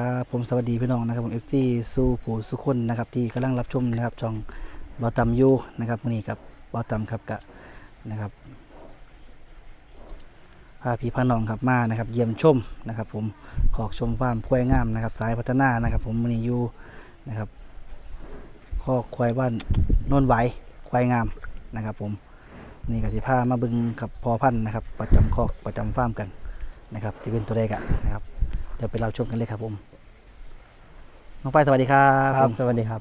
ครับผมสวัสดีพี่น้องนะครับผม FC สู้ผู้สุคนนะครับที่กำลังรับชมนะครับช่องบอตัมยูนะครับวันนี้กับบอตัมครับกะนะครับพาพี่พาน้องครับมานะครับ เยี่ยมชมนะครับ ผมขอกชมฟาร์มควายงามนะครับ สายพัฒนานะครับ ผมวันนี้อยู่นะครับข้อควายบ้านโนนไหวควายงามนะครับ ผมนี่ก็สิพามาบึงกับพอพันธ์นะครับ ประจำคอกประจำฟาร์มกันนะครับ ที่เป็นตัวเลขอะนะครับ เดี๋ยวไปเราชมกันเลยครับผม น้องฝ้ายสวัสดีครับครับ ผมสวัสดีครับ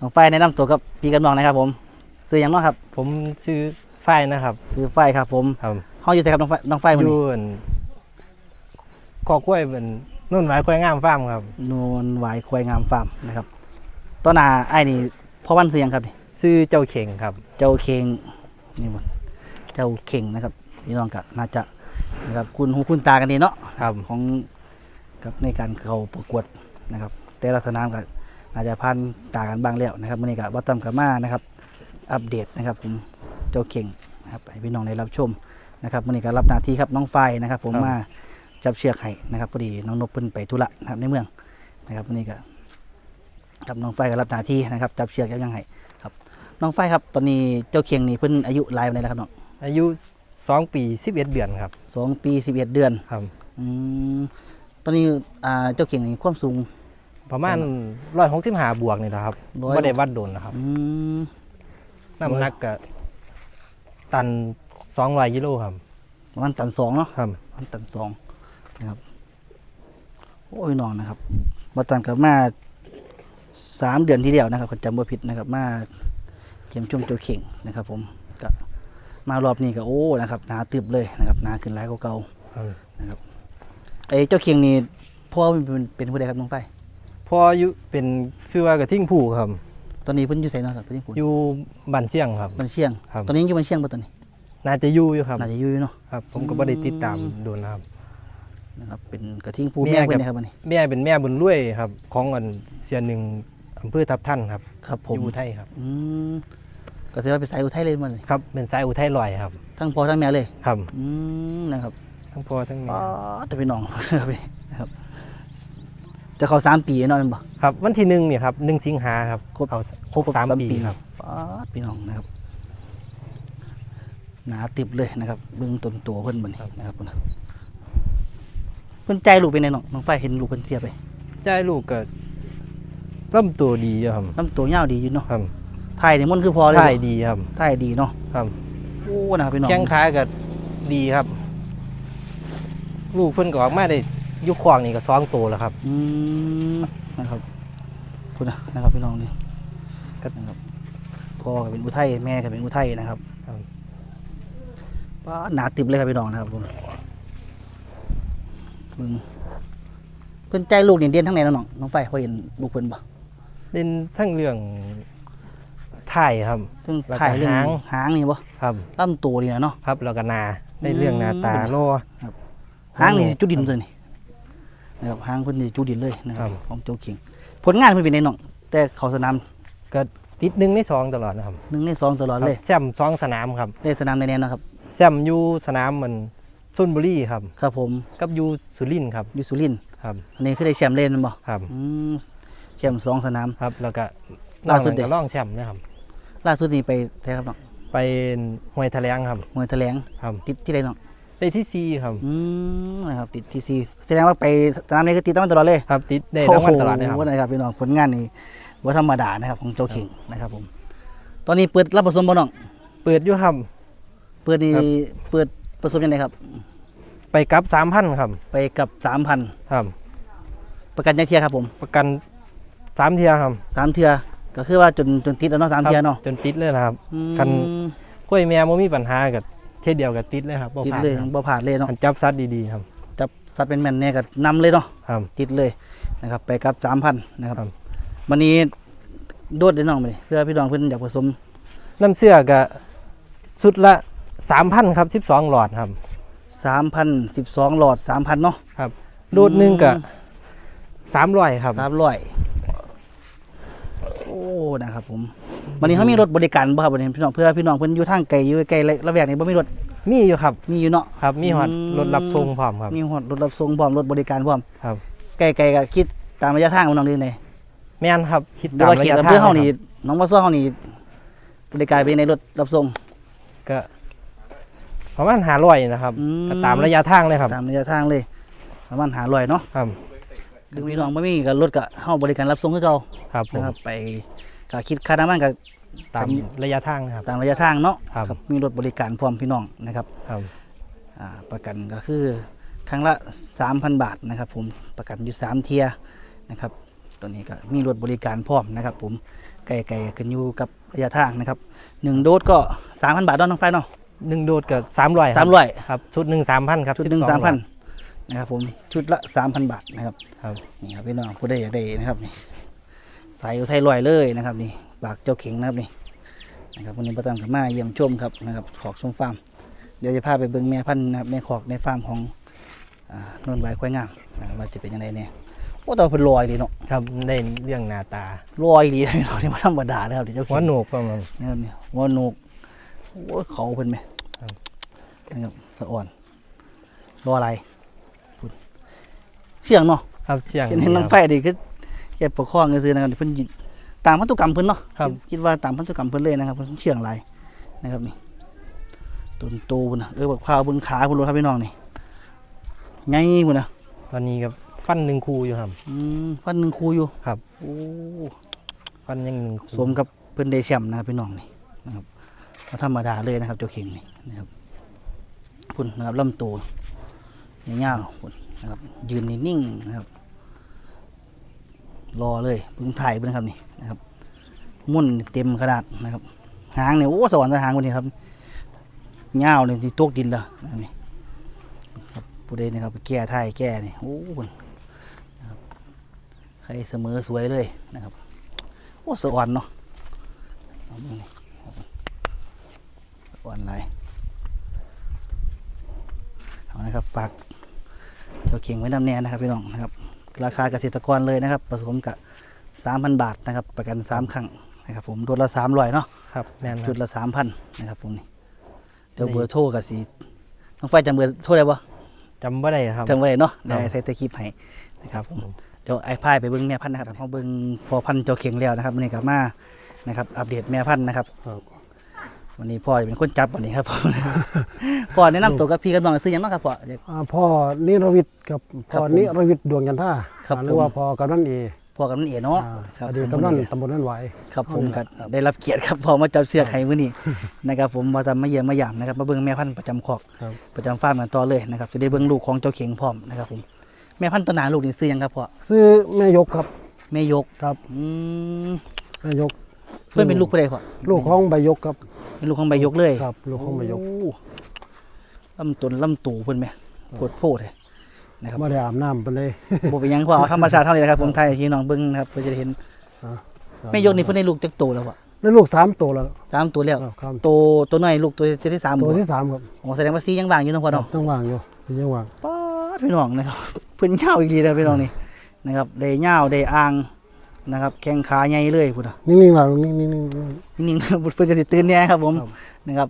น้องฝ้ายแนะนำตัวกับพี่กันน้องนะครับผม ซื้อหยังเน้องครับ ผมชื่อฝ้ายนะครับ ซื้อฝ้ายครับผมครับห้องอยู่ไหนครับน้องฝ้ายน้องฝ้ายมันอนี้ยู่อั่นกอกล้วยเป็นนุ่นไม้กล้วยงามฟาร์มครับ นวลหวายควายงามฟาร์มนะครับต้นนาไอ้ายนี่พ่อวันซื้อหยังครับนี่ ชื่อเจ้าเข่งครับ เจ้าเคงนี่หมดเจ้าเข่งนะครับพี่น้องกับน่าจะ นะครับคุณหูคุณตากันดีเนาะครับของกับในการเข้าประกวดนะครับ แต่ละสนามก็อาจจะพันตากันบ้างแล้วนะครับวันนี้ก็วัตตัมกับมานะครับ อัปเดตนะครับผมเจ้าเข่งนะครับให้พี่น้องได้รับชมนะครับวันนี้ก็รับหน้าที่ครับน้องไฟนะครับ ผมมาจับเชือกให้นะครับพอดีน้องนบเพิ่นไปธุระนะครับในเมืองนะครับวันนี้ก็ครับน้องไฟก็รับหน้าที่นะครับ จับเชือกยังยังไงครับ น้องไฟครับตอนนี้เจ้าเข่งนี่เพิ่นอายุหลายวันไหนแล้วครับน้องอายุสองปีสิบเอ็ดเดือนครับส องปีสิบเอ็ดเดือนครับอืมตอนนี้อ่าเจ้าเข่งนี่ความสูง ประมาณร้อยหกสิบห้าบวกนี่นะครับร้อย ไม่ได้วัดโดนนะครับอืม น้ำหนักก็ตันสองร้อยกิโลครับ ประมาณตันสองเนาะ ครับประมาณตันสองนะครับ โอ้ยน้องนะครับมาตันกับมาสามเดือนที่เดียวนะครับผมจำบ่ผิดนะครับ มาเยี่ยมชมเจ้าเข่งนะครับ ผมก็ มารอบนี้ก็โอ้นะครับหนาตึบเลยนะครับหนาขึ้นหลายกว่าเก่าครับไอ้เจ้าเข่งนี่พ่อเป็นเป็นผู้ใดครับน้องไฟพออายุเป็นชื่อว่ากระทิ่งผู้ครับ ตอนนี้เพิ่นอยู่ไสเนาะครับเพิ่นอยู่อยู่บ้านเชียงครับบ้านเชียงครับตอนนี้ยังอยู่บ้านเชียงป่ะตอนนี้น่าจะอยู่อยู่ครับน่าจะอยู่อยู่เนาะครับ ผมก็ไม่ได้ติดตามโดนนะครับนะครับเป็นกระทิงผู้แม่แม่เป็นกับไงครับวันนี้แม่เป็นแม่บุญรวยครับ ของอันเสียหนึ่งอำเภอทับท่านครับ ครับผมอยู่อุทัยครับอืม ก็ถือว่าเป็นสายอุทัยเลยมันเลยครับเป็นสายอุทัยลอยครับ ทั้งพ่อทั้งแม่เลยครับอืมนะครับทั้งพ่อทั้งแม่อ๋อแต่พี่น้องครับพี่นะครับจะเข้าสามปีแน่นอนบ่ครับ วันที่หนึ่งเนี่ยครับหนึ่งสิงหาครับครบเอาครบสามปีครับอ๋อพี่น้องนะครับหนาติบเลยนะครับเบื้องต้นตัวเพิ่นมันนะครับเพิ่นน่ะเพิ่นใจลูกเป็นไงน้องน้องไฟเห็นลูกเพิ่นเทียบไป ใจลูกก็ร่ำตัวดีอยู่ครับลำตัวยาวดีอยู่เนาะครับ ไทยนี่มันคือพอเลยท่ายดีครับไทยดีเนาะครับโอ้นะครับพี่น้องแข้งขาก็ดีครับ ลูกเพิ่นก็ออกมาได้อยุคควางนี่ก็สองตัวแล้วครับอืมนะครับคุณนะนะครับพี่น้องนี่ก็นะครับพ่อก็เป็นอุทัยแม่ก็เป็นอุทัยนะครับครับป้าดหนาติบเลยครับพี่น้องนะครับผมมึงเพิ่นใจลูกเนี่ยเดียนทั้งไหนแล้วน้องน้องไฟพอเห็นลูกเพิ่นบ่เล่นทั้งเรื่อง ถ่ายครับทั้งแล้วก็ถ่ายเรื่องหางหางนี่บ่ครับลำตัวนี่นะเนาะครับแล้วก็หนาในเรื่องหน้าตาอืมโลหางนี่จุดดินเลยนี่นะครับหางเพิ่นนี่จุดดินเลยนะครัครับบของโจคิงผลงานเพิ่นเป็นไงน้องแต่เขาสนามก็ติดหนึ่งในสองตลอดนะครับหนึ่งในสองตลอดเลยครับแชมป์สองสนามครับได้สนามในแน่เนาะครับแชมป์อยู่สนามเหมือนชนบุรีครับ ครับผมกับอยู่สุรินทร์ครับอยู่สุรินทร์ครับอันนี้คือได้แชมป์เล่นแม่นบ่ครับอืมแชมป์สองสนามครับ แล้วก็ล่าสุดเด็เด็กกล่องแชมป์นะครับ ล่าสุดนี้ไปแท้ครับน้องไปห้วยทะเลงครับมวยแถลงครับติดที่ไรน้องได้ที่ซีครับ อืมนะครับติดที่ซีแสดงว่าไปสนามนี้ก็ติดตั้งตลอดเลยครับติดได้รางวัลตลอดนะครับ โอ้โหนะครับพี่น้องผลงานนี่ว่าธรรมดานะครับของโจคิงนะครับผม ตอนนี้เปิดรับผสมบ่น้องเปิดอยู่ครับ เปิดนี่ครับ เปิดผสมยังไงครับ ไปกลับสามพันครับไปกับสามพันครับ ประกันยังเทียครับผมประกันสามเทียครับสามเทีย ก็คือว่าจนจนติดแล้วเนาะสามเทียเนาะครับจนติดเลยนะครับอืมคันกล้วยแม่บ่มีปัญหากับเท่เดียวกับติดเลยครับบ่ติดผ่านเลยครับบ่ผ่านเลยเนาะคันจับซัดดีๆครับจับสัตว์เป็นแม่นเนี่ยก็นำเลยเนาะครับ ติดเลยนะครับ ไปกับสามพันนะครับครับ วันนี้โดดได้น้องไปเลยเพื่อพี่น้องเพื่อนอยากผสมน้ำเสื้อก็สุดละสามพันครับสิบสองหลอดครับ สามพันสิบสองหลอดสามพันเนาะ ครับโดดหนึ่งก็สามร้อยครับ สามร้อยโอ้ นะครับผมวันนี้เขามีรถบริการบ่ครับวันนี้พี่น้องเพื่อพี่น้องเพื่อนอยู่ทางไกลอยู่ไกลระแวกนี้บ่มีรถมีอยู่ครับ มีอยู่เนาะครับ มีหอดอืมรถรับส่งพร้อมครับมีรถรถรับส่งพร้อมรถบริการพร้อมครับไกลๆก็คิดตามระยะทางของน้องนี่เลยแม่นครับ คิดหรืตาอมว่าระเขียนยะกับทางเพื่อเฮานี่ครับน้องว่าซ้อเฮานี่บริการไปในรถรับส่งก็ประมาณหาร้อยนะครับอืมก็ตามระยะทางเลยครับ ตามระยะทางเลยประมาณหาร้อยเนาะครับคือพี่น้องบ่มีก็รถก็เฮาบริการรับส่งคือเก่าครับผมนะครับไป ก็คิดค่าน้ำมันก็ตามระยะทางนะครับ ตามระยะทางเนาะครับ มีรถบริการพร้อมพี่น้องนะครับครับอ่าประกันก็คือครั้งละ 3,000 บาทนะครับผมประกันอยู่ 3 เทียร์นะครับตัวนี้ก็มีรถบริการพร้อมนะครับ ผมไกลๆกันอยู่กับระยะทางนะครับหนึ่งโดสก็ 3,000 บาทเนาะน้องไฟเนาะหนึ่งโดดกับสามร้อยสามร้อยครับชุดหนึ่งสามพันครับชุดหนึ่ง12สามพันนะครับผมชุดละ 3,000 บาทนะครับครับนี่ครับพี่น้องผู้ใดอยากได้นะครับนี่ สายอุทัยลอยเลยนะครับนี่ปากเจ้าเข่งนะครับนี่นะครับวันนี้ประตามกับมาเยี่ยมชมครับนะครับขอกชมฟาร์มเดี๋ยวจะพาไปเบิ่งแม่พันธุ์นะครับในขอกในฟาร์มของอ่านนท์ใบควายงามนะครับว่าจะเป็นยังไงเนี่ยโอ้แต่ว่าเป็นลอยดีเนาะครับได้เรื่องหน้าตาลอยดีพี่น้องนี่มาธรรมดานะครับเดี๋ยวเจ้าหัวเข่งโหนกประมาณนะครับนี่หัวโหนกโอ้ยเขาเป็นไหมครับนะครับสะอ่อนรออะไรพูดเชี่ยงเนาะครับเชียงเห็นเห็นน้ำไฟดิคือ แกปกครองกันซื้อนะครับเพิ่นยิตามพันธุกรรมเพิ่นเนาะครับ คิดว่าตามพันธุกรรมเพิ่นเลยนะครับเพิ่นเชื่องหลายนะครับนี่ต้นโตพุ่นนะเออบักพร้าวเบิ่งขาพุ่นโลดครับพี่น้องนี่ไงพุ่นนะตอนนี้กับฟันหนึ่งคูอยู่ครับ อืมฟันหนึ่งคูอยู่ครับ โอ้ฟันยังหนึ่งคูสมกับเพิ่นได้แชมป์นะครับพี่น้องนี่นะครับบ่ธรรมดาเลยนะครับเจ้าเข่งนี่นะครับพุ่นนะครับลำตัวยาวๆพุ่นนะครับยืนนิ่งๆนะครับ รอเลยเพิ่งถ่ายเพิ่งครับนี่นะครับมุ่นเต็มขนาดนะครับ หางเนี่ยโอ้สวรรค์หางคนนี้ครับเงาวเลยที่ตกดินและนะนี่ครับผู้ใดนะครับแก้ท่ายแก้นี่โอ้คนะครับใครเสมอสวยเลยนะครับโอ้สวรรค์เนาะเอาเบิ่งนี่ครับสวรรค์ไรเอานะครับฝากเจ้าเข่งไว้นำแน่นะครับพี่น้องนะครับ ราคาเกษตรกรเลยนะครับ ผสมกับ 3,000 บาทนะครับ ประกัน 3 ครั้งนะครับผมโดนละ300เนาะครับแม่นคจุรัดบละ 3,000นะครับผมนี่เดี๋ยวนี่เบอร์โทรกับสีน้องไฟจำเบอร์โทรได้ปะจำไม่ได้ครับจำไว้เนาะครัได้บใส่ตะคลิปให้นะคครัรับบผมผมเดี๋ยวไอ้พายไปเบิ้งแม่พันธุ์นะครับเขาเบิ้งพอพันธุ์เจ้าเข่งแล้วนะครับวันนี้กลับมานะครับอัปเดตแม่พันธุ์นะครับครับ วันนี้พ่อจะเป็นคนจับวันนี้ครับผมพ่อแนะนำตัวกับพี่กับน้องซื้อหยังเนาะครับพ่ออยากอ่าพ่อนิรวิทย์กับครัพ่บอผมนิรวิทย์ดวงยันท่าครับอ่าหรือว่าผม พ่อกำนันเอพ่อกับน้องเอ๋เนาะอ่าครับอดีตผมกำนันตำบลนั่นไหวครับผมคก็รับได้รับเกียรติครับพอมาจับเสื้อไข่มื้อนี้นะครับผมมาทำมาเยี่ยมมาหยามนะครับมาเบิ่งแม่พันธุ์ประจำคอกครับประจำฟาร์มกันต่อเลยนะครับจะได้เบิ่งลูกของเจ้าเข่งพร้อมนะครับผมแม่พันธุ์ตัวหนาลูกนี่ซื้อหยังครับพ่อซื้อแม่ยกครับแม่ยกครับอืมแม่ยก เพื่อนเป็นลูกผู้ใดพ่อลูกของใบยกครับ เป็นลูกของใบยกเลยครับ ลูกของใบยกโลำต้นลำตูเพิ่นแม่โคตรโพดเลยนะครับไม่ได้อาบน้ำไปเลยบ่เป็นหยังพ่อเอาธรรมชาติเท่านี้นะครับผมไทยให้พี่น้องเบิ่งนะครับเพื่อจะได้เห็นอ่าแม่ยกนี่เพิ่นได้ลูกจักโตแล้วพ่อได้ลูกสามตัวแล้วสามตัวแล้วครับครับโตตัวน้อยลูกตัวที่สามตัวบ่ที่สามครับอ๋อแสดงว่าซียังว่างอยู่เนาะพ่อครัเนาะบต้องวางอยู่ยังวางป๊าดพี่น้องนะครับเพิ่นยาวอีกดีนะพี่น้องนี่นะครับได้ยาวได้อ่าง นะครับแข้งขาใหญ่เลยพุ่นน่ะนิ่งๆหลังนิ่งๆนิ่งๆ นิ่งๆ เพิ่นก็สิตื่นแน่ครับผมครับ นะครับ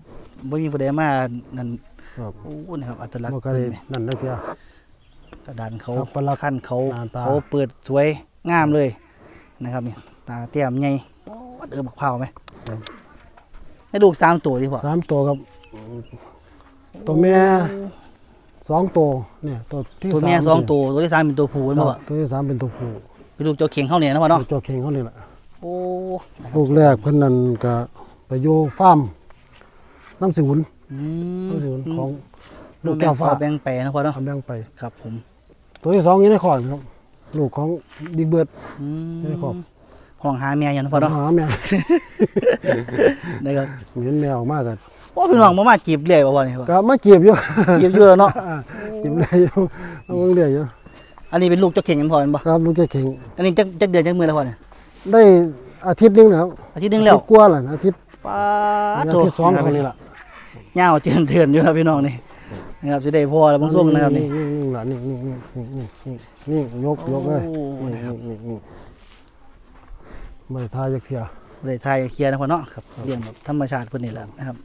บ่มีผู้ใดมานั่นครับโอ้นะครับอัตลักษมันณ์ก็ได้นั่นได้เพีย กระดานเขาครับประลักษณ์ขั้นเขาหน้าตา เขาเปิดสวยงามเลยนะครับนี่ตาเตี้ยมใหญ่ป๊าดเออบักเผาวไหมให้ลูกสามตัวดีพอสามตัวครับตัวแม่สองตัวเนี่ยตัวที่ตัวแม่ามสองตัวตัวที่สามเป็นตัวผู้คนะรับพ่อตัวที่สามเป็นตัวผู้ เป็นลูกเจ้าเข่งเขาเนี่ยนะพ่อเนาะตัวเข่งเขานี่แหละโอ้นะครับลูกแรกเพิ่นนั่นก็ไปอยู่ฟาร์มน้ำสิวุนอืน้ำสิวุนมของลูกแก้วฟ้าแบ่งแปลนะพ่อเนาะทำแบ่งไป ครับ ผมตัวที่สองอยู่ในคอนครับ ลูกของบิ๊กเบิร์ด อืมไม่ได้ครอบห้องหาแม่อย่างนะพ่อเนาะหาแม่นะครับเห็นแมวมากกันโอ้พี่น้องมามาจีบเรื่อยบ่พ่อนี่พ่อก็มาเก็บอยู่ จีบเยอะเนาะ เก็บได้อยู่เอาเบิ่งเรื่อยอยู่ อันนี้เป็นลูกเจ้าเข่งกันพ่อเห็นบ่ครับลูกแกเข่งอันนี้จักจักเดือนจักมือแล้วพ่อเนี่ยได้อาทิตย์หนึงนะครับอาทิตย์หนึงแล้วอาทิตย์กว่าแล้วอาทิตย์ป้าดอาโถทิตย์สองเขานี่ล่ะเงาวเจือนเถื่อนอยู่นะพี่น้องนี่นะครับจะได้พ่อแล้วบางส่งนะครับนี่นิ่งๆล่ะนิ่งๆนิ่งๆนิ่งๆนิ่งๆนิ่งๆยกยกเลยโอ้นี่นะครับนี่นี่ไม่ทายจักเทียเลยไทยเคลียร์นะพ่อเนาะครับเลี้ยงแบบธรรมชาติเพิ่นนี่แหละนะครับ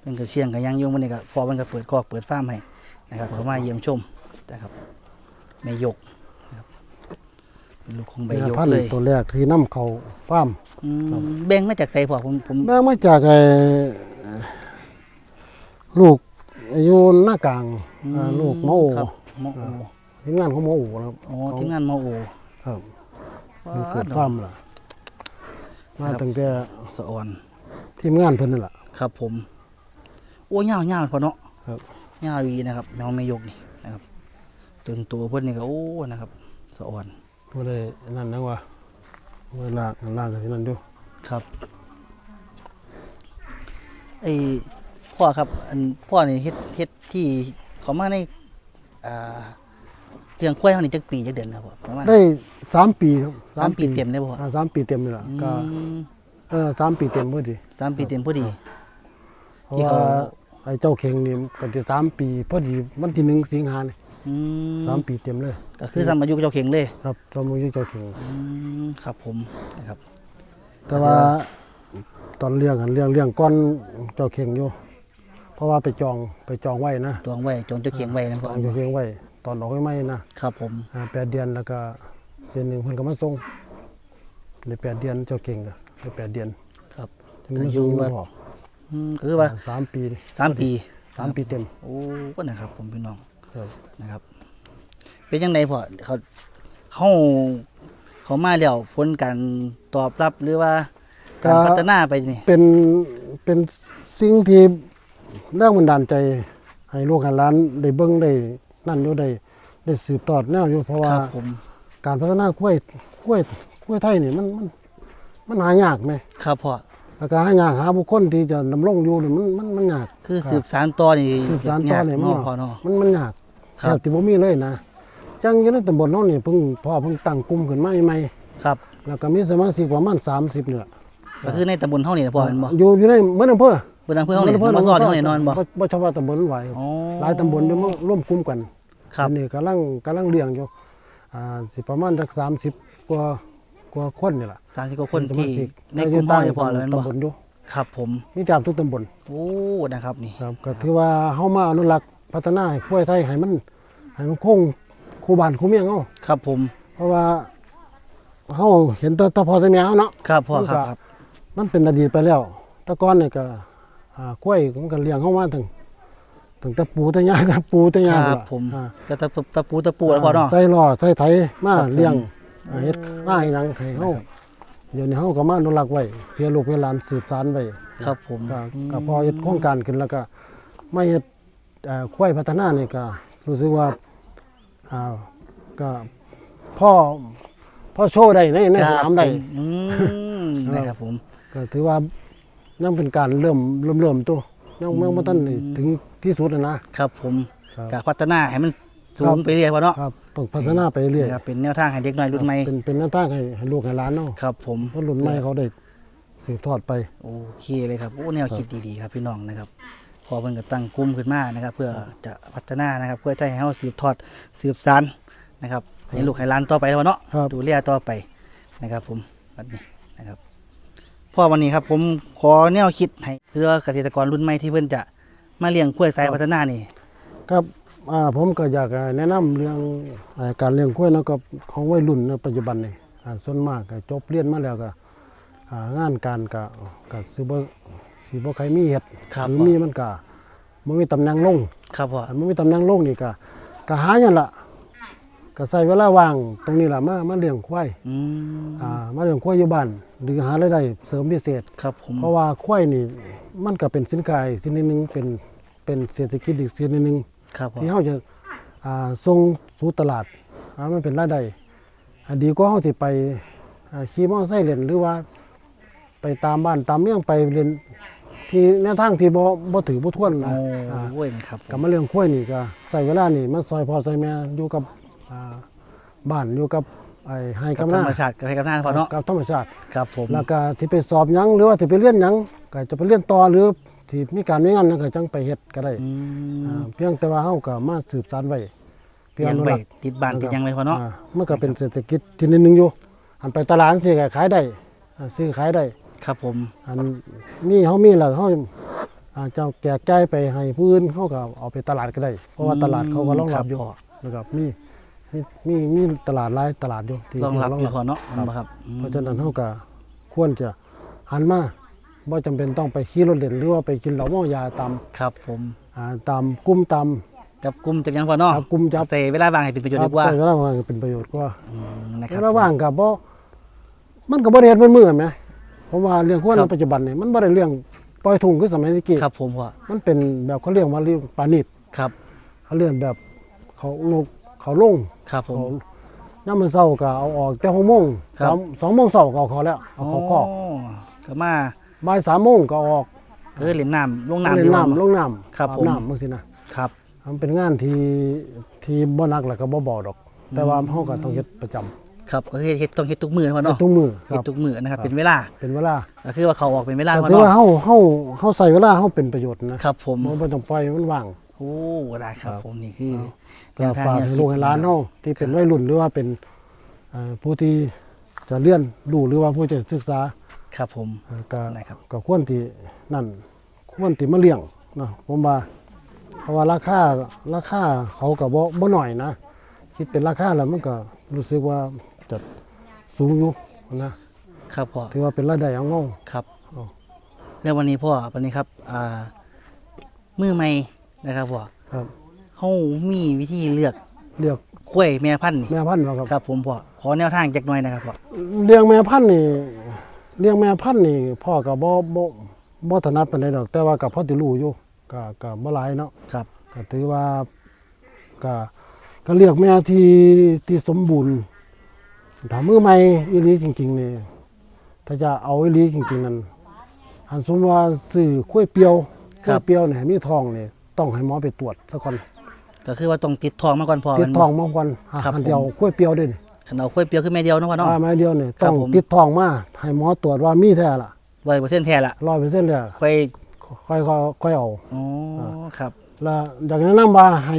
เป็นกระเชียงกับยังอยุ่มันนี่ก็พอมันก็เปิดคอกเปิดฟาร์มให้นะครับเขามาเยี่ยมชมนะครับ แม่ยกนะครับเป็นลูกของใบแม่ยกพันธุ์เลยตัวแรกที่นำเข้าฟาร์มอืมแบ่งมาจากไสพ่อผมผมแม่มาจากไอ้ลูกอายุหน้ากลางอ่าลูกหมอโอครับหมอโอทีมงานของหมอโอครับอ๋อทีมงานหมอโอครับว้ามันเกิดฟาร์มล่ะมาตั้งแต่สะออน ทีมงานเพิ่นนั่นล่ะครับผม โอ้ยาวยาวพอเนาะครับ ยาวดีนะครับน้องไม่ยกนี่ นะครับตัวตัวเพิ่นนี่ก็โอ้นะครับสะออนบ่ได้นั่นนะว่าเวลาล่างกันที่นั่นอยู่ครับไอ้พ่อครับอันพ่อนี่เฮ็ดเฮ็ดที่เขามาในอ่าเรื่องกล้วยเขานี่จักปีจักเดือนแล้วพ่อประมาณ ได้สามปีครับสามปีเต็มเลยบ่อ่าสามปีเต็มเลยล่ะก็อืมเออสามปีเต็มพอดีสามปีเต็มพอดี เพราะที่ว่าเขา ไอ้เจ้าเข่งนี่ก็จะสามปีพอดีวันที่หนึ่งสิงหาเนี่ย อืมสามปีเต็มเลยก็คือสามอายุเจ้าเข่งเลยครับจอมอายุเจ้าเข่งอืมครับผมนะครับ แต่ว่าตอนเลี้ยงหันเลี้ยงเลี้ยงก้อนเจ้าเข่งอยู่ เพราะว่าไปจองไปจองไว้นะตวงไว้จนเจ้าเข่งไว้นะจพ่อองเจ้าเข่งไว้ตอนออกไม่นะครับผมอ่าแปดเดือนแล้วก็เส้นหนึ่งเพิ่นก็มาส่งเลยแปดเดือนเจ้าเข่งก็เลยแปดเดือนครับถึงมาส่งก็อยู่ว่าพออืมก็คือว่าสามปีสามปี สามปีเต็ม โอ้ก็นะครับผมพี่น้องครับ นะครับ เป็นยังไงพ่อเขาเขาเขามาแล้วผลการตอบรับหรือว่าการพัฒนาไปนี่ เป็นเป็นสิ่งที่แรงบันดาลใจ ให้ลูกให้หลานได้เบิ่งได้นั่นอยู่ได้ได้สืบทอดแนวอยู่เพราะคว่ารับผมการพัฒนากล้วยกล้วยกล้วยไทยนี่มันมันมันหายากไหมครับพ่อแล้วก็หายากหาบุคคลที่จะดำรงอยู่นี่มันมันมันยาก คือสืบสารต่อนี่สืบสานต่อนี่มันเนาะพ่อเนาะมันมันยากครั แทบบที่บ่มีเลยนะจังอยู่ในตำบลเฮานี่เพิ่งพ่อเพิ่งตั้งกลุ่มขึ้นมาใหม่ครับๆแล้วก็มีสมาชิกประมาณ30นี่ล่ะก็คือในตำบลเฮานี่นะพ่อเห็นบ่อยู่อยู่ในเหมือนอำเภอเบิ่งอำเภอเฮานี่มันมาสอนเฮานี่นอนบ่บ่เฉพาะตำบลไหวอ๋อหลายตำบลเนี่ยมาร่วมกลุ่มกันครับอันนี้กำลังกำลังเลี้ยงอยู่อ่าสิประมาณสัก30กว่ากว่าคนนี่ล่ะสามสิบกว่าคนที่สมาชิกในกลุ่มเฮานี่พ่อเลยแม่นบ่ตำบลอยู่ครับผมมีจากทุกตำบลโอ้นะครับนี่ครับก็ถือว่าเฮามาอนุรักษ์ พัฒนาให้กล้วยไทยให้มันให้มันคงคู่บ้านคู่เมียงเฮาครับผม เพราะว่าเฮาเห็นแต่แตะพอแต่แมวเนาะ ครับพ่อครับมันก็ครับ มันเป็นอดีตไปแล้ว แต่ก่อนนี่ก็อ่ากล้วยมันก็เลี้ยงเฮามาตั้งตั้งแต่ปู่แต่ย่ากับปู่แต่ย่าครับพุ่นล่ะผมอ่าก็ตะปูตะปูตะปูแล้วพ่อเนาะ ใส่ล้อใส่ไถมาครับผม เลี้ยงอ่าเฮ็ดหน้าให้หนังให้เฮาเดี๋ยวนี้เฮาก็มาอนุรักษ์ไว้เพื่อลูกเพื่อหลานสืบสานไว้ ครับผม ก็ก็พอเฮ็ดโครงการขึ้นแล้วก็ไม่เฮ็ดเอ่อ ควายพัฒนานี่ก็รู้สึกว่าอ่าก็พ่อพ่อโชว์ได้ในในสนามได้ครับผอืมนะครับผมก็ถือว่ายังเป็นการเริ่มเริ่มเริ่มตัวยังยังบ่ทันได้ถึงที่สุดนะนะครับผมครับก็พัฒนาให้มันสูครังบไปเรื่อยพ่อเนาะครับต้องพัฒนาไปเรื่อยนะครับเป็นแนวทางให้เด็กน้อยรุ่นใหม่เป็นเป็นแนวทางให้ให้ลูกให้หลานเนาะครับ ผมเพราะรุ่นใหม่เขาได้สืบทอดไปโอเคเลยครับโอ้แนวคิดดีๆครับพี่น้องนะครับพ อเพิ่นก็ตั้งกลุ่มขึ้นมานะครับ เพื่อจะพัฒนานะครับ เพื่อให้เฮาสืบทอดสืบสานนะครับให้ลูกให้หลานต่อไปแล้วเนาะครับ ดูแลต่อไปนะครับ ผมแบบนี้นะครับพ่อวันนี้ครับ ผมขอแนวคิดให้เพื่อเกษตรกรรุ่นใหม่ที่เพิ่นจะมาเลี้ยงกล้วยสายพัฒนานี่ ครับอ่าผมก็อยากแนะนำเรื่องอ่าการเลี้ยงกล้วยเนาะกับของวัยรุ่นในปัจจุบันนี่อ่าส่วนมากก็จบเรียนมาแล้วก็อ่างานการก็ก็สิบ่ สิบ่ใครมีเฮ็ดครับ หรือมีมันก็บ่มีตำแหน่งลงครับพ่ออันบ่มีตำแหน่งลงนี่ก็ก็หาหยังล่ะก็ใช้เวลาว่างตรงนี้ล่ะมามาเลี้ยงควายอืมอ่ามาเลี้ยงควายอยู่บ้านหรือหารายได้เสริมพิเศษ ครับผมเพราะว่าควายนี่มันก็เป็นสินค้าอีกชนิดหนึงเป็นเป็นเศรษฐกิจอีกชนิดหนึง ครับพ่อที่เขาจะอ่าส่งสู่ตลาดอ่ามันเป็นรายได้อ่าดีกว่าเขาที่ไปอ่าขี่มอเตอร์ไซค์เล่นหรือว่า ไปตามบ้านตามเมืองไปเล่น ที่แนวทางที่บ่บ่ถือบ่ทวนโอ้นะอ่าโว้ยนะครับผม กับมาเรื่องข้วยนี่ก็ใส่เวลานี่มาซอยพ่อซอยแม่อยู่กับอ่าบ้านอยู่กับไอ้ให้กับกำธรลังรมชาติกับให้กับหน้าพ่อเนาะกับธรรมชาติครับผมแล้วก็ที่ไปสอบหยังหรือว่าที่ไปเรียนหยังก็จะไปเรียนต่อหรือที่มีการมีงานหยังก็จังไปเฮ็ดก็ได้อืมอ่าเพียงแต่ว่าเฮาก็มาสืบสานไว้เพื่อยัองนุไปรักษ์ติดบ้านติดยังไว้พ่อเนาะอ่ามันก็เป็นเศรษฐกิจที่นิดนึงอยู่อันไปตลาดสิก็ขายได้อ่าซื้อขายได้ ครับผม อันมีเฮามีแล้วเฮาอ่าเจ้าแจกจ่ายไปให้ผู้อื่นเฮาก็เอาไปตลาดก็ได้ เพราะว่าตลาดเขาก็รองรับอยู่พ่อนะครับมีมีมีมีตลาดหลายตลาดอยู่ที่รองรับที่อยู่พอเนาะครับบ่ครับอืมเพราะฉะนั้นเฮาก็ควรจะหันมาบ่จำเป็นต้องไปขี่รถเล่นหรือว่าไปกินเหล้าเมายาตามครับผมอ่าตามกลุ่มตามจับกลุ่มจับหยังพอเนาะครับกลุ่มจับใส่เวลาบางให้เป็นประโยชน์ดีกว่าใช้เวลาว่างเป็นประโยชน์กว่าอืมนะครับระหว่างกับบ่มันก็บ่ได้เฮ็ดเป็นมือแหม ผมว่าเรื่องควรครัในบปัจจุบันนี่มันบ่ได้เรื่องปล่อยทุ่งคือสมัยตะกี้ครับผมพ่อมันเป็นแบบเขาเรียกว่าเรื่องปานิชครับเขาเรียกแบบเขาลงเขาลงครับผมเขาย่ามมื้อเช้าก็เอาออกแต่6โมงครับสอง2โมงเช้าก็เอาเขาแล้วเอาเขาคอกก็มาบ่าย3โมงก็เอาออกเออเล่นน้ำลงน้ำเล่ดีนกว่าน้ำลงน้ำครับอาผมน้ำจังซี่นะครับมันเป็นงานที่ที่บ่หนักแล้วก็บ่เบาดอก แต่ว่าเฮาก็ต้องเฮ็ดประจำ ครับก็คือเฮ็ดต้องเฮ็ดทุกมื้อนะพ่อเฮ็ดเนาะทุกมื้อคเฮ็ดรับทุกมื้อนะครับครับเป็นเวลาเป็นเวลาก็คือว่าเขาออกเป็นเวลาแต่พ่อถือว่าเนาะเฮาเฮาเฮาใส่เวลาเฮาเป็นประโยชน์นะครับผมบ่บ่ต้องปล่อยให้มันว่าง โอ้ได้ครับ ผมนี่คือก็ฝากให้ลูกให้หลานเฮาที่เป็นวัยรุ่นหรือว่าเป็นเอ่อผู้ที่จะเรียนรู้หรือว่าผู้จะศึกษาครับผม เอ่อก็ได้ครับ ก็ควรที่นั่นควรที่มาเลี้ยงเนาะผมว่าเพราะว่าราคาราคาเขาก็บ่บ่น้อยนะ คิดเป็นราคาแล้วมันก็รู้สึกว่า จะสูงอยู่นะครับพ่อถือว่าเป็นรายได้ของเฮาครับอ๋อแล้ววันนี้พ่อวันนี้ครับอ่ามือใหม่นะครับพ่อครับเฮามีวิธีเลือกเรียกกล้วยแม่พันธุ์นี่แม่พันธุ์เนาะครับครับผมพ่อขอแนวทางจักหน่อยนะครับพ่อเลี้ยงแม่พันธุ์นี่เลี้ยงแม่พันธุ์นี่พ่อก็บ่บ่บ่ถนัดปานใดดอก แต่ว่าก็พอสิรู้อยู่ก็ก็บ่หลายเนาะครับก็ถือว่าก็ก็เลือกแม่ที่ที่สมบูรณ์ ถ้ามือใหม่อีหลีจริงๆนี่ถ้าจะเอาอีหลีจริงๆนั่นหันสมมุติว่าซื้อกล้วยเปรียวกล้วยเปรียวนี่ให้มีทองนี่ต้องให้หมอไปตรวจซะก่อนก็คือว่าต้องติดทองมาก่อนพ่อติดแม่นทบ่องมาก่อนหาครับหันเดียวกล้วยเปรียวด้วยนี่คันเอากล้วยเปรียวคือแม่เดียวเนาะพ่อเนาะ อ่าไม้เดียวนี่ครัต้บองผม ติดทองมาให้หมอตรวจว่ามีแท้ล่ะร้อยเปอร์เซ็นต์แท้ละร้อยเปอร์เซ็นต์เลยค่อยค่อยๆค่อยเอา อ๋อครับ แล้วอยากแนะนำว่าให้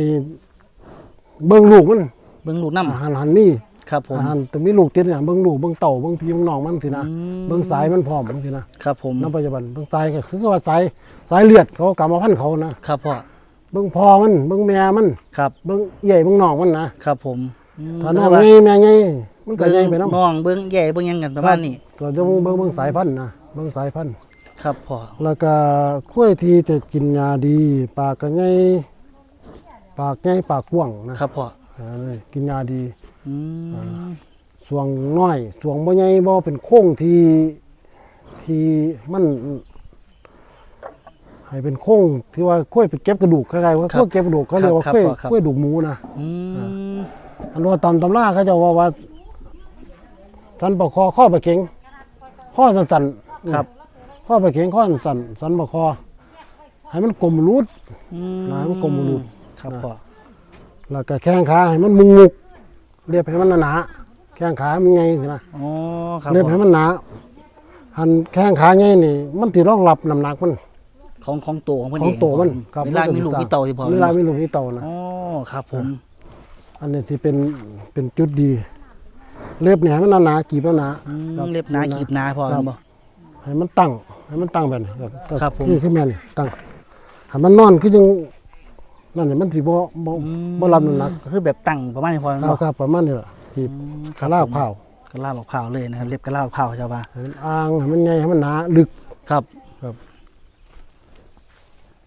เบิ่งลูกมันเบิ่งลูกน้อาหารหันนี่ำ ครับผมอาหารแต่มีลูกติดเนี่ยเบิ่งลูกเบิ่งเต่าเบิ่งพี่เบิ่งน้องมันสินะอืมเบิ่งสายมันพร้อมมันสินะครับผมณปัจจุบันเบิ่งสายก็คือว่าสายสายเลือดเขากรรมพันธุ์เขานะครับพ่อเบิ่งพ่อมันเบิ่งแม่มันครับเบิ่งเอี่ยเบิ่งน้องมันนะครับผมอืมถ้าน้องก็ใหคือญ่แม่ใหญ่มันก็ว่าใหญ่ไปนำน้องเบิ่งใหญ่เบิ่งหยังกันประมาณนี้ก็จะเบิ่งเบิ่งเบิ่งสายพันธุ์นะเบิ่งสายพันธุ์ครับพ่อแล้วก็ข้วยที่จะกินยาดี ปากก็ใหญ่ปากใหญ่ปากกว้างนะครับพ่ออ่านี่กินยาดี อืมสวงน้อยสวงบ่ใหญ่บ่เป็นโค้งที่ที่มันให้เป็นโค้งที่ว่าข้วยไปเก็บกระดูกคล้ายๆว่าข้วยเก็บกระดูกเขาเรียกว่าข้วยข้วยดูกหมูนะอืมอันว่าตามตำราเขาจะว่าว่าสันปะคอข้อปะเข็งข้อสั่นๆครับข้อปะเข็งข้อสั่นๆสันปะคอ ให้มันกลมรูด อืหลายมันกลมบ่รูดครับพ่อแล้วก็แข้งขาให้มันมุงมุก เรียบให้มันหนาๆแข้งขาให้มันไงสินะอ๋อครับเรียบพ่ให้อมันหนาหันแข้งขาไงนี่ มันติรองรับน้ำหนักมันของของโตของเพิ่นของโตมันเวลามีลูกมีเต่าสิพ่อเวลามีลูกมีเต่านะอ๋อครับผม อันนี้สิเป็นเป็นจุดดี เล็บเนี่ยให้มันหนาๆกีบมันหนาอืมครับเล็บหนาขีบหนาพ่อครับบ่ให้มันตั้งให้มันตั้งแบบนี้ครับก็ครับผมคือคือแม่นี่ตั้งให้มันนอนคือจัง นั่นนี่มันสิบ่บ่บ่รับน้ำหนักก็คือแบบตั้งประมาณนี้พอครัเนาะบครับประมาณนี้ล่ะกีบอืมขาลาวข้าวกระลาบอกเผาวเลยนะครับเล็บกระลาบอกเผาวเจ้าว่าให้มันอ่างให้มันใหญ่ให้มันหนาลึกครับครับ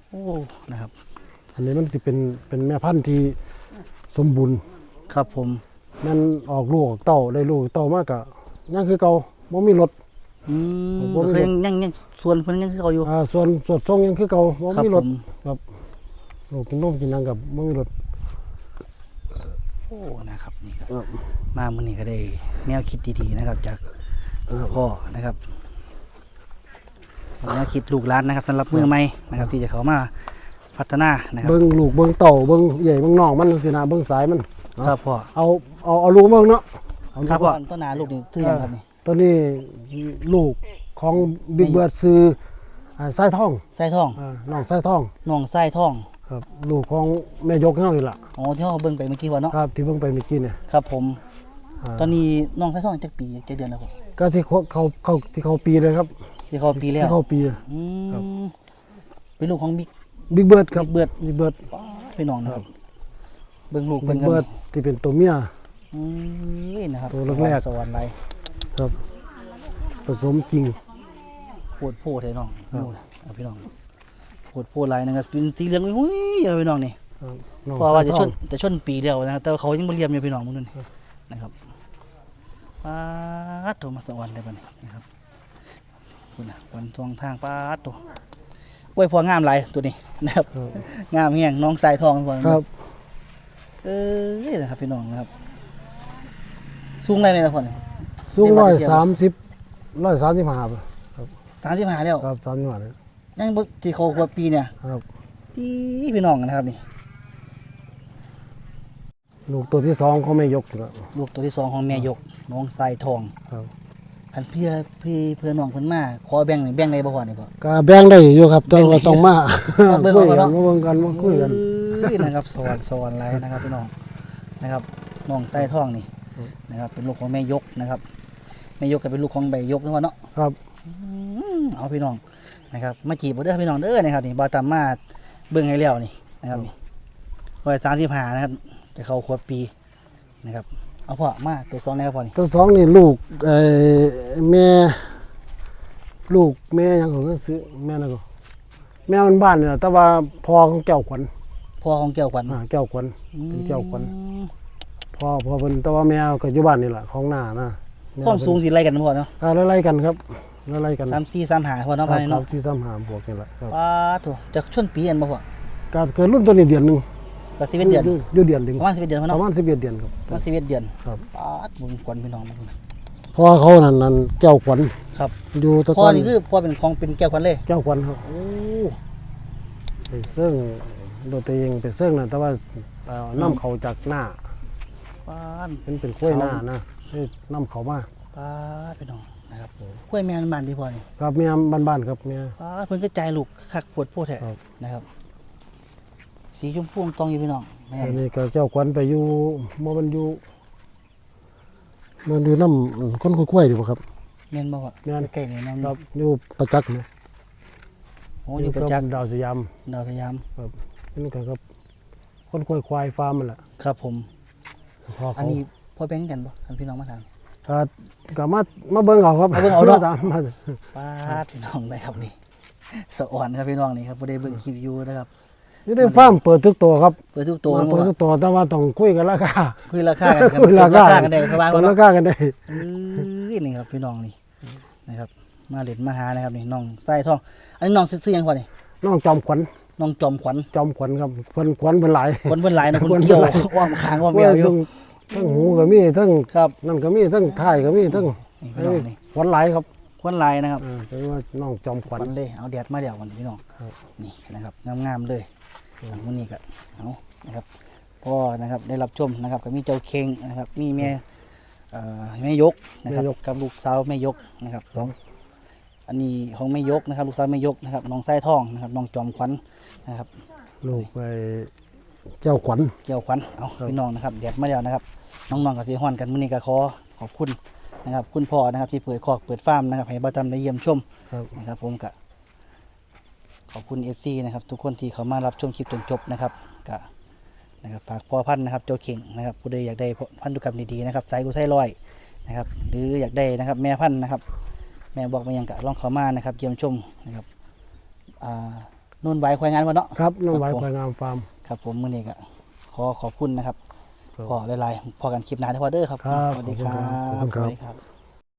โอ้นะครับ อันนี้มันสิเป็นเป็นแม่พันธุ์ที่สมบูรณ์ครับผมแมันออกลูกออกเต้าได้ลูกเต้ามากกะยังคือเก่าบ่มีรถอืมผมก็ว่าคือยังยังยังส่วนเพิ่นยังคือเขาอยู่อ่าส่วนสดทรงยังคือเก่าบ่ครับมีรผถม ลูกกินนมกินหยังกับบ่มีรถ โอ้นะครับนี่ครับมามื้อนี้ก็ได้แนวคิดดีๆนะครับ จากพ่อนะครับแนวคิดลูกหลานนะครับสำหรับมือใหม่นะครับ ที่จะเข้ามาพัฒนานะครับเบิ่งลูกเบิ่งเต้าเบิ่งใหญ่เบิ่งน้องมันจังซี่นะเบิ่งสายมันครับพ่อเอาเอาเอาลูกมาเบิ่งเนาะเอาลูกครับพ่อต้นนาลูกนี่ชื่อหยังครับนี่ตัวนี้ลูกของบิ๊กเบิร์ดซื้ออ่าสายทองไส้ทองอ่าน้องสายทอง น้องไส้ทอง ครับลูกของแม่ยกเฮานี่ล่ะอ๋อที่เราเบิ่งไปเมื่อกี้ว่าเนาะครับที่เพิ่งไปเมื่อกี้เนี่ยครับ ผม อ่าตอนนี้น้องไส้ทองจักปีจักเดือนแล้วครับก็ที่เขาเขาเขาที่เขาปีเลยครับที่เขาปีแล้วที่เขาปี อืครับ มเป็นลูกของบิ๊ก บิ๊กเบิร์ดครับ Big Bird บิ๊กเบิร์ดพี่น้องนะครับ เบิ่งลูกเพิ่นกันเบิดที่เป็นตัวเมีย อืมนะครับตัวแรกๆ สวรรค์ไรครับ ผสมจริง ปวดโพดให้น้องครับดูนะเอาพี่น้อง ปวดโพดไรนะครับเป็นสีเหลืองอุ้ยเอาพี่น้องนี่ครับน้องเพราะว่าจะสชยนทองจะชนปีเดียวนะครับแต่ว่าเขายังบ่เรียมอยู่พี่น้องมึงนู่นนะครับปาดโทมาสวรรค์ได้ปะนี่นะครับคุณนะวันทวงทางปาดตัวกล้วยพองามหลายตัวนี้นะครับครับงามแห้งน้องสายทองพอครับเออนะครับพี่น้องนะครับ สูงไรเลยนะพ่อเนี่ยสูงเดี๋ยวร้อยมาเทียบสามสิบร้อยสามสิบห้าสามสิบห้าแล้วครับสามสิบห้าเลย ยังบ่ที่เขากว่าปีเนี่ยครับ ที่พี่น้องกันนะครับนี่ ลูกตัวที่สองเขาไม่ยกครับลูกตัวที่สองของแม่ยกน้องสายทองครับ อันเพื่อพี่เพื่อน้องเพิ่นมาขอแบ่งนี่แบ่งได้บ่พ่อนี่พ่อ ก็แบ่งได้อยู่ครับแต่แบ่งได้ว่าต้องมามาเบิ่งคุยเอากัเนาะนมาเบิ่งกันมาคุยกัน เอ้ยนะครับสวรรค์สวรรค์ไรนะครับพี่น้องนะครับน้องสายทองนี่นะครับ เป็นลูกของแม่ยกนะครับแม่ยกก็เป็นลูกของใบยกนะว่าเนาะครับ อืมเอาพี่น้อง นะครับมาจีบบ่เด้อพี่น้องเด้อนะครับนี่บาตามมาเบิ่งให้แล้วนี่นะครับนี่ร้อยสามสิบห้านะครับ จะเข้าขวบปีนะครับเอาพ่อมาตัวสองนะครับพ่อนี่ตัวสองนี่ลูกไอ้แม่ลูกแม่หยังของซื้อแม่นั่นก็แม่มันบ้านนี่แหละแต่ว่าพ่อของแก้วขวัญพ่อของแก้วขวัญอ่าแก้วขวัญเป็นแก้วขวัญอืมพ่อพ่อเพิ่นแต่ว่าแม่ก็อยู่บ้านนี่แหละของหน้านะแความสูงสิไล่กันพ่อเนาะอ่าไล่ๆกันครับ ไล่ๆกันสามสี่สามหาพ่อคเนาะรับพ่อนี่ครัเนาะบที่ซ้ำหามบวกนี่แหละครับป้าตัวจะชนปีอันบ่พ่อการเกิดรุ่นตัวนี้เดือนหนึงก็สิบเอ็ดเดือนยู่อยู่เดือนหนึงประมาณสิบเอ็ดเดือนพ่อปเนาะระมาณ11เดือนครับประมาณสิบเอ็ดเดือนครับป้าดบุญกวนพี่น้องมาพุ่นน่ะพ่อเขานั่นนั่นแก้วขวัญครับอยู่แตะพ่กออนนี่คือพ่อเป็นของเป็นแก้วขวัญเลยแก้วขวัญครับโอ้ไปเซิ่งโดยตัวเองไปเซิ่งนะแต่ว่าเอาน้ำเขาจากหน้าป้าดเป็นเป็นกล้วยหน้านะให้น้ำเขามาป้าดพี่น้อง นะครับกล้วยแม่นบ้านที่พ่อนี่ครับเมียบ้านๆครับเมีย ป้าดเพิ่นก็ใจายลูกคักปวดโพดแท้ครับ นะครับ สีชมพูตองอยู่พี่น้องนะครับอันนี้ก็เจ้าขวัญไปอยู่บ่มันอยู่มันอยู่น้ำคนกล้วยๆดีบ่ครับ แม่นบ่วะแม่น ใกล้ๆนี่น้ำครับอยู่ประจักษ์นะโอ้อยู่ประจักษ์ดาวสยามดาวพยายามนี่ก็ครับ คนกล้วยควายฟาร์มมันแหละครับผม พ่ออันเขานี้พ่อแบ่งกันบ่ท่านพี่น้องมาทา งก็ก็มามาเบิ่งเอาครับมาเบิ่งเอาเนาะตมมาป้าดพี่น้องนะครับนี่สะอ่อนครับพี่น้องนี่ครับบ่ได้เบิ่งคลิปอยู่นะครับอยู่ในฟาร์มเปิดทุกตัวครับเปิดทุกตัวมานะเปิดบ่ทุกตัวแต่ว่าต้องคุยกันราคาคุยราคากันครับคุยราคากันได้สบายเปิบ่ดเนาะราคากันได้เอ้ยนี่ครับพี่น้องนี่นะครับ มาเล่นมาหานะครับนี่น้องไส้ทอง อันนี้น้องซื้อๆหยังพ่อนี่น้องจอมขวัญน้องจอมขวัญจอมขวัญครับเพิ่นขวัญเพิ่นหลาย คนเพิ่นหลายนะคนคนเพิ่นเกี่ยวหลายอ้อมคางอ้อมแวว่าวอยู่ ทั้งทั้งหูก็มีทั้งครับ นั่นก็มีทั้งท้ายก็มีทั้งนี่พี่น้องนี่ขวัญหลายครับคนหลายนะครับ อ่าเรียกว่าน้องจอมขขวัวัญญเลยเอาแดดมาเดี๋ยววันนี้พี่น้องครับนี่นะครับงามๆเลยอันวันนี้ก็เอานะครับพ่อนะครับได้รับชมนะครับก็มีเจ้าเคงนะครับมีแม่เอ่อแม่ยกนะครับกับลูกสาวแม่ยกนะครับสองอันนี้ของแม่ยกนะครับ ลูกสาวแม่ยกนะครับน้องไส้ทองนะครับน้องจอมขวัญนะครับลูกไป เจ้าขวัญเกี่ยวขวัญเอาครับพี่น้องนะครับแดดมาแล้วนะครับ น้องๆกับสีฮ้อนกันมื้อนี้ก็ขอขอบคุณนะครับ คุณพ่อนะครับที่เปิดคอกเปิดฟาร์มนะครับให้บ่าวตำได้เยี่ยมชมครับ นะครับ ผมก็ขอบคุณ FC นะครับ ทุกคนที่เขามารับชมคลิปจนจบนะครับก็นะครับฝากพ่อพันธุ์นะครับโจเข่งนะครับผู้ใดอยากได้พันธุกรรมดีๆนะครับสายกุไทร้อยนะครับ หรืออยากได้นะครับ แม่พันธุ์นะครับ แม่บอกมายังกะลองเขามานะครับเยี่ยมชมนะครับอ่านุ่นไว้ควายงานวะเนาะ ครับน้องครับไว้ผมควายงามฟาร์ม ครับผมมื้อนี้ก็ขอขอบคุณนะครับครับ พอหลายๆพอกันคลิปหน้าเด้อพอเด้อครับ ครับสวัสดีครับขอบคุณครับ สวัสดีครับ